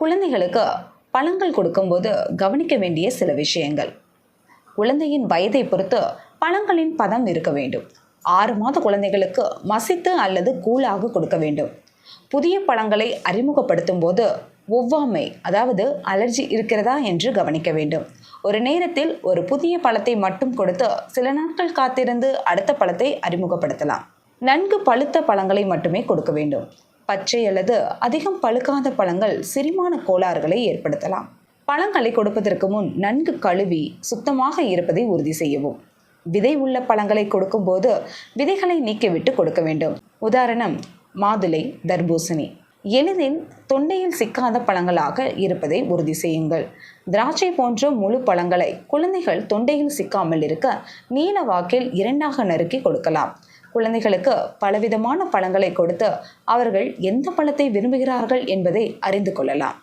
குழந்தைகளுக்கு பழங்கள் கொடுக்கும்போது கவனிக்க வேண்டிய சில விஷயங்கள். குழந்தையின் வயதை பொறுத்து பழங்களின் பதம் இருக்க வேண்டும். ஆறு மாத குழந்தைகளுக்கு மசித்து அல்லது கூழாக கொடுக்க வேண்டும். புதிய பழங்களை அறிமுகப்படுத்தும் போது ஒவ்வாமை அதாவது அலர்ஜி இருக்கிறதா என்று கவனிக்க வேண்டும். ஒரு நேரத்தில் ஒரு புதிய பழத்தை மட்டும் கொடுத்து சில நாட்கள் காத்திருந்து அடுத்த பழத்தை அறிமுகப்படுத்தலாம். நன்கு பழுத்த பழங்களை மட்டுமே கொடுக்க வேண்டும். பச்சை அல்லது அதிகம் பழுக்காத பழங்கள் செரிமான கோளாறுகளை ஏற்படுத்தலாம். பழங்களை கொடுப்பதற்கு முன் நன்கு கழுவி சுத்தமாக இருப்பதை உறுதி செய்யவும். விதை உள்ள பழங்களை கொடுக்கும்போது விதைகளை நீக்கிவிட்டு கொடுக்க வேண்டும். உதாரணம் மாதுளை தர்பூசணி. எளிதில் தொண்டையில் சிக்காத பழங்களாக இருப்பதை உறுதி செய்யுங்கள். திராட்சை போன்ற முழு பழங்களை குழந்தைகள் தொண்டையில் சிக்காமல் இருக்க நீல வாக்கில் இரண்டாக நறுக்கி கொடுக்கலாம். குழந்தைகளுக்கு பலவிதமான பழங்களை கொடுத்து அவர்கள் எந்த பழத்தை விரும்புகிறார்கள் என்பதை அறிந்து கொள்ளலாம்.